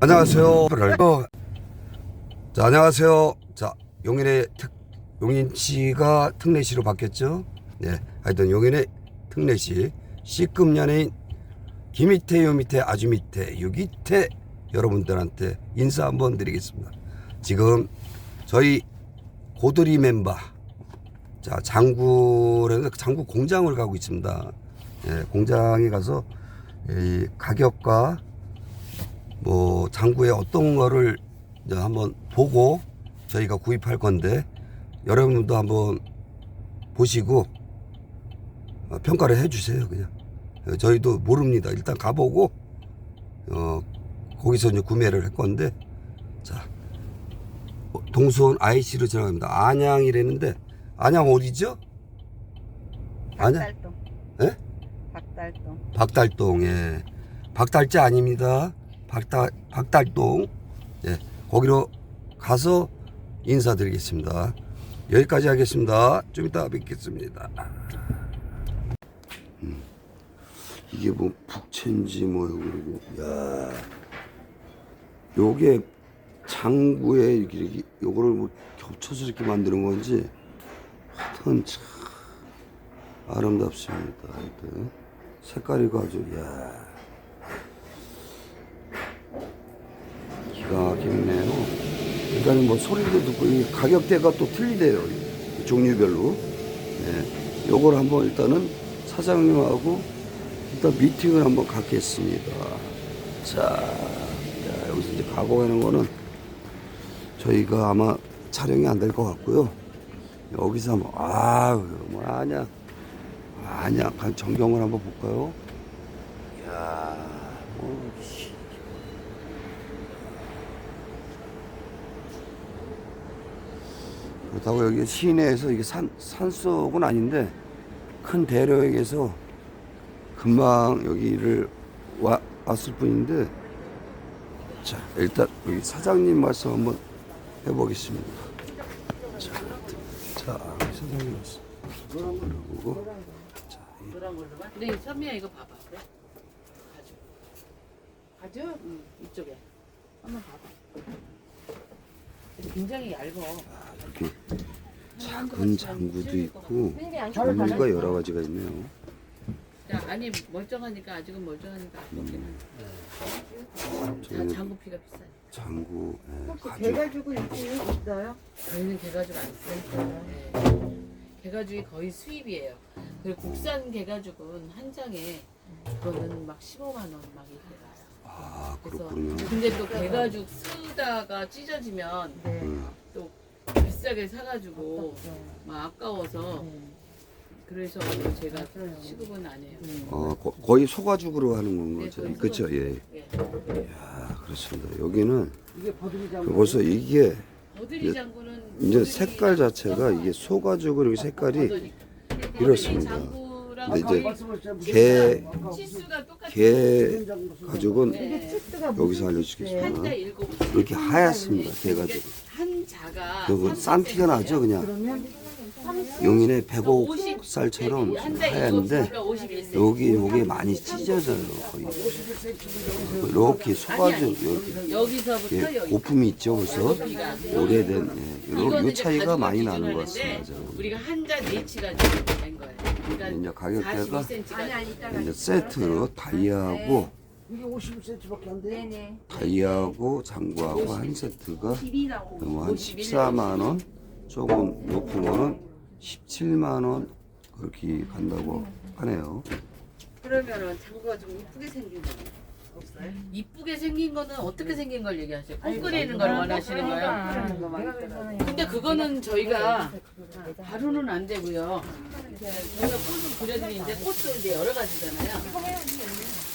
안녕하세요. 어, 자, 안녕하세요. 자, 용인의 특, 용인시가 특례시로 바뀌었죠? 네. 하여튼 용인의 특례시 C급 연예인 김희태, 요밑에, 아주 밑에, 유기태 여러분들한테 인사 한번 드리겠습니다. 지금 저희 고드리 멤버 자, 장구라는 장구 공장을 가고 있습니다. 예, 공장에 가서 이 가격과 뭐 장구에 어떤 거를 이제 한번 보고 저희가 구입할 건데 여러분도 한번 보시고 어, 평가를 해주세요 그냥 어, 저희도 모릅니다 일단 가보고 어 거기서 이제 구매를 할 건데 자 어, 동수원 IC로 지나갑니다 안양이라는데 안양 어디죠? 안양 박달동. 예? 박달동. 박달동에 박달자 아닙니다. 박달 박달동 예 거기로 가서 인사드리겠습니다. 여기까지 하겠습니다. 좀 이따 뵙겠습니다. 음, 이게 뭐 북채인지 뭐 그리고 야 요게 장구에 이렇게, 이렇게 요거를 뭐 겹쳐서 이렇게 만드는 건지 하여튼 참 아름답습니다. 하여튼 색깔이 아주 야 기가 막히네요. 일단은 뭐 소리도 듣고 이 가격대가 또 틀리대요. 이 종류별로. 네. 요걸 한번 일단은 사장님하고 일단 미팅을 한번 갖겠습니다. 자, 자 여기서 이제 가공하는 거는 저희가 아마 촬영이 안 될 것 같고요. 여기서 한번 아유 뭐하냐 아니야, 간 전경을 한번 볼까요? 이야, 뭐, 그렇다고 여기 시내에서 이게 산, 산속은 아닌데 큰 대로역에서 금방 여기를 와, 왔을 뿐인데 자, 일단 여기 사장님 말씀 한번 해보겠습니다. 자, 자, 사장님 말씀. 그리고 네, 선미야 이거 봐봐. 그래? 가죽. 가죽? 응, 이쪽에. 한번 봐봐. 굉장히 얇아. 이렇게 작은 장구도 있고 종류가 여러 가지가 있네요. 야, 아니 멀쩡하니까 아직은 멀쩡하니까 안 먹기는. 자, 저는 장구피가 비싸. 장구, 예, 가죽. 개가지고 있어요? 저희는 개가죽 안 써요. 네. 개가죽이 거의 수입이에요. 그리고 국산 개가죽은 한 장에 그거는 막 15만 원 막 이렇게 나요. 아 그래서 그렇군요. 근데 또 개가죽 쓰다가 찢어지면 네. 음, 또 비싸게 사가지고 막 아까워서 그래서 제가 시급은 안 해요. 어, 거, 거의 소가죽으로 하는 네, 거죠. 거의 그렇죠. 예. 예. 아 그렇습니다. 여기는 그 벌써 이게 버들이 이제- 이제 버들이 색깔 자체가 이게 소가죽으로 이렇게 색깔이 버들이. 이렇습니다. 장구랑 근데 이제 개. 개 가죽은 네. 여기서 알려주겠습니다. 이렇게 하얗습니다. 개 가죽. 한 자가. 그리고 싼티가 나죠 그냥. 용인의 배복살처럼 하얀데 여기 여기 많이 찢어져요 거의 이렇게 소가죽 여기 예. 고품이 있죠 벌써 높이가. 오래된 예, 요, 요 차이가 많이 나는 것 같습니다. 우리가 한자 네치가 된 거예요. 그러니까 이제 가격대가 42cm가 이제 세트로 다이아하고 이게 50cm밖에 안 돼. 네네. 다이아하고 장구하고 한 세트가 12나 뭐한 14만 원 조금 높은 거는 17만 원 그렇게 간다고 하네요. 그러면은 장구가 좀 이쁘게 생긴 거 없어요? 이쁘게 생긴 거는 어떻게 생긴 걸 얘기하세요? 꼭 끓이는 걸 원하시는 거예요? 근데 그거는 저희가 바로는 안 되고요. 저희가 꽃을 그려드리는데 꽃도 이제 여러 가지잖아요.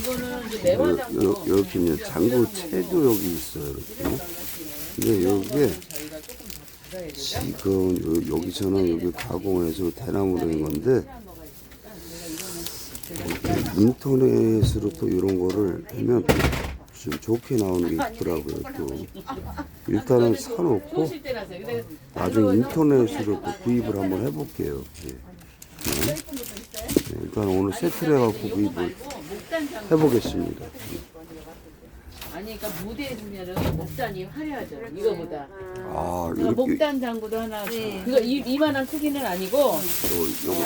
이거는 이제 요, 매화장구. 요, 이렇게 이제 장구 채도 여기 있어요. 이렇게. 근데 여기에 저희가 조금 더 받아야 되죠. 지금 요, 여기서는 여기 가공해서 대나무로 된 건데 인터넷으로 또 이런 거를 하면 좀 좋게 나오는 게 있더라고요. 또 일단은 사놓고 나중에 인터넷으로 또 구입을 한번 해볼게요. 예. 네. 네, 일단 오늘 세트를 해갖고 구입을. 해보겠습니다. 아니 그러니까 무대에 두면은 목단이 화려하죠. 이거보다. 아, 제가 이렇게 목단 장구도 하나. 네. 그거 이, 이만한 크기는 아니고. 요, 요거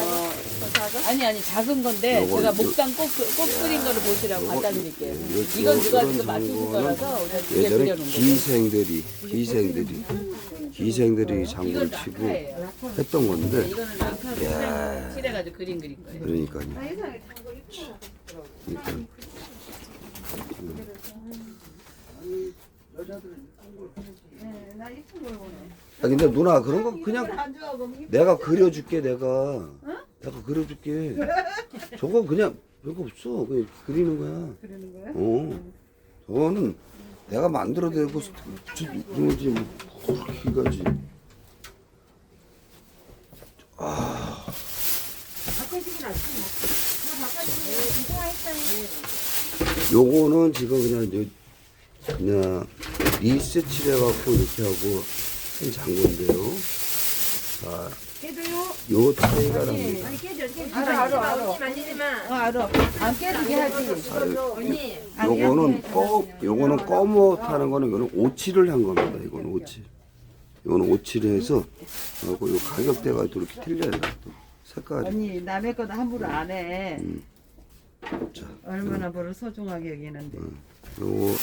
아니 아니 작은 건데 요거, 제가 요- 목단 꼭, 꼭 끓인 거를 보시라고 요거, 갖다 드릴게요. 요- 요- 이건 누가 요런 지금 맞추실 장구는 거라서 예전에 그려놓은. 기생들이 기생들이 기생들이 장구를 이건 치고 낙하예요. 했던 건데 이거는 낙하로 야. 칠해가지고 그림 그린 거예요. 그러니까요. 그러니까 아 근데 누나 그런 거 그냥 내가 그려줄게 내가. 내가 그려줄게. 저거 그냥 별거 없어. 그냥 그리는 거야. 그러는 거야? 어. 저거는 내가 만들어내고 그러지 뭐 그렇게 가지. 요거는 지금 그냥 이제 그냥 리셋칠 해갖고 이렇게 하고 한 장구인데요. 자, 요 차이가 납니다. 알아 알아 알아. 어 알아. 안 깨지게 하지. 자, 요- 요거는 꺼, 요거는 꺼못 하는 거는 이거는 오칠을 한 겁니다. 이거는 오칠. 요거는 오칠해서 요거 요 가격대가 또 이렇게 틀려요. 또 색깔이. 언니 남의 것도 함부로 안 해. 음. 자, 얼마나 벌을 소중하게 여기는데. 요거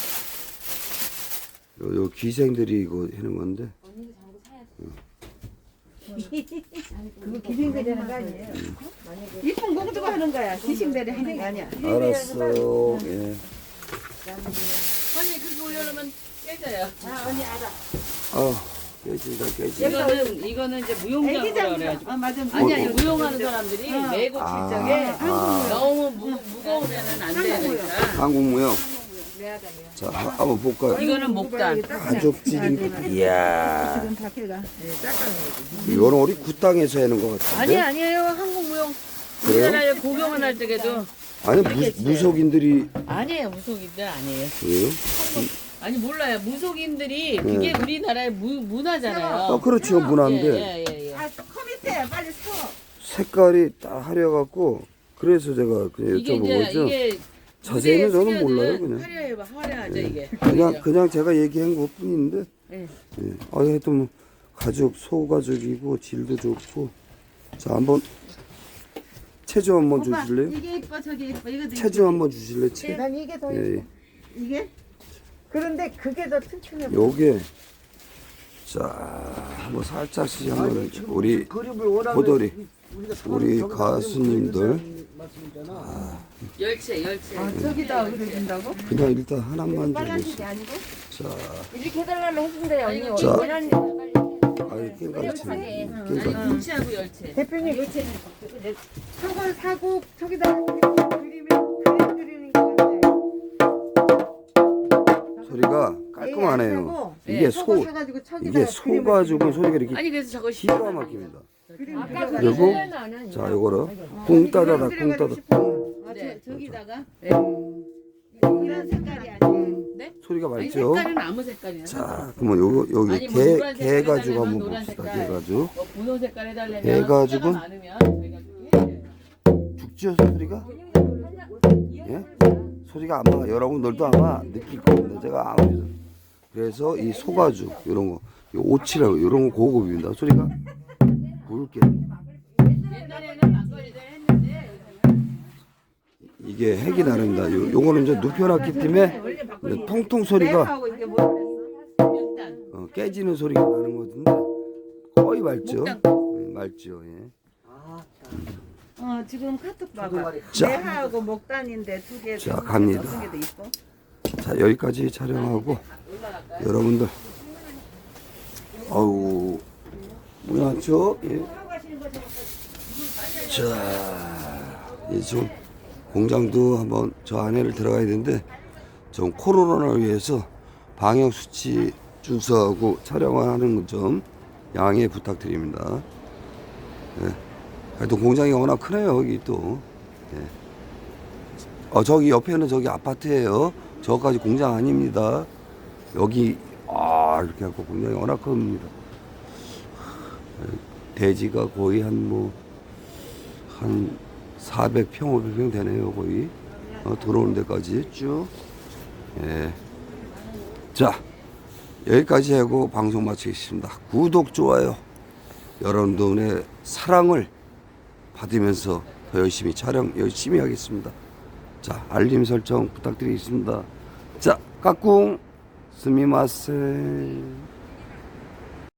요, 요 기생들이 이거 하는 건데 그거 기생들이 하는 거 아니에요? 이쁜 공주가 하는 거야. 기생들이 하는 거 아니야. 알았어. 예. 언니 그거 올려놓으면 깨져요. 아 언니 알아. 아 깨진다 깨진다. 이거는 이거는 이제 무용장구라. 그래가지고. 아 맞아. 아니 아니 무용하는 사람들이 매고 칠 아. 적에 아. 너무 무, 무거우면은 안 되니까. 한국 무용. 자 하- 한번 볼까요? 이거는 목단. 가족질입니다. 이야. 지금 밖에가. 이거는 우리 구땅에서 하는 것 같은데. 아니 아니에요 한국 무용. 그래요? 우리나라에 공연을 할 때에도 아니 무, 무속인들이 아니에요 무속인들 아니에요. 그래요? 아니 몰라요 무속인들이 그게 우리나라의 무, 문화잖아요. 아 그렇죠 문화인데 예 예 예. 아 컴퓨터에 빨리 서. 색깔이 딱 하려갖고 그래서 제가 그냥 이게 이제 여쭤보죠. 이게 자세히는 저는 몰라요, 그냥. 화려해 화려하죠 이게. 그냥? 그냥 제가 얘기한 것 뿐인데. 예. 예. 아 하여튼 뭐 가죽 소가죽이고 질도 좋고. 자 한번 체조 한번 오빠 주실래요? 이게 이뻐 저기 이뻐 이거도 체조 한번 주실래요? 체. 난 이게 더 예, 예. 이게? 그런데 그게 더 튼튼해. 요게 자 한번 살짝씩 한번 우리 고돌이 우리 가수님들 열채 열채. 아 저기다 그려준다고? 그냥 일단 하나만 빨간색이. 아니고? 자, 이렇게 해달라면 해준대요 언니. 이거 자. 아이 깽가르치. 아니 깽가. 김치하고 열채. 대표님 저걸 사고 저기다 그리면 그림 그리는 건데 소리가 깔끔하네요. 예, 이게 저거 소 사가지고 저기다 이게 그림을 소가지고 소리가 이렇게 아니 그래서 저거 기가 막힙니다. 그리고 자, 요거를 뿡 따다다 뿡 따다 뿡 아, 네. 저, 저기다가 네. 이런 색깔이 아니에요 네? 소리가 아니 맑죠? 색깔은 아무 색깔이나. 자, 그러면 요거 여기 아니, 뭐 개 노란 색깔 개가지고 해달라면 한번 노란 봅시다. 색깔. 개가지고 뭐 분홍 색깔 해달라면 해가지고- 숫자가 많으면 저희가 좀. 죽지요 소리가? 예? 소리가 아마 여러분 들도 아마 느낄 겁니다. 제가 아무리 그래서 이 소가죽 이런 거, 이 오치라고 이런 거 고급입니다. 소리가 굵게 옛날에는 막걸리를 했는데 이게 핵이 나릅니다. 요, 요거는 이제 눕혀놨기 때문에 이제 통통 소리가 하고 이게 뭐 일단 어, 깨지는 소리가 나는 것 같은데 거의 맑죠? 맑죠. 예. 어 지금 카톡 봐봐 자. 매하고 목단인데 두개 자, 갑니다. 어떤 게 더 이뻐? 자 여기까지 촬영하고 여러분들 아우 뭐야죠? 예. 자 이제 좀 공장도 한번 저 안에를 들어가야 되는데 좀 코로나를 위해서 방역 수치 준수하고 촬영하는 점 양해 부탁드립니다. 예. 하여튼 공장이 워낙 크네요 여기 또. 예. 어 저기 옆에는 저기 아파트예요. 저까지 공장 아닙니다. 여기 아 이렇게 하고 공장이 워낙 큽니다. 대지가 거의 한 뭐 한 400평 500평 되네요 거의 어, 들어오는 데까지 쭉. 예. 자, 여기까지 하고 방송 마치겠습니다. 구독, 좋아요. 여러분들의 사랑을 받으면서 더 열심히 촬영 열심히 하겠습니다. 자, 알림 설정 부탁드리겠습니다. 자, 까꿍 스미마세.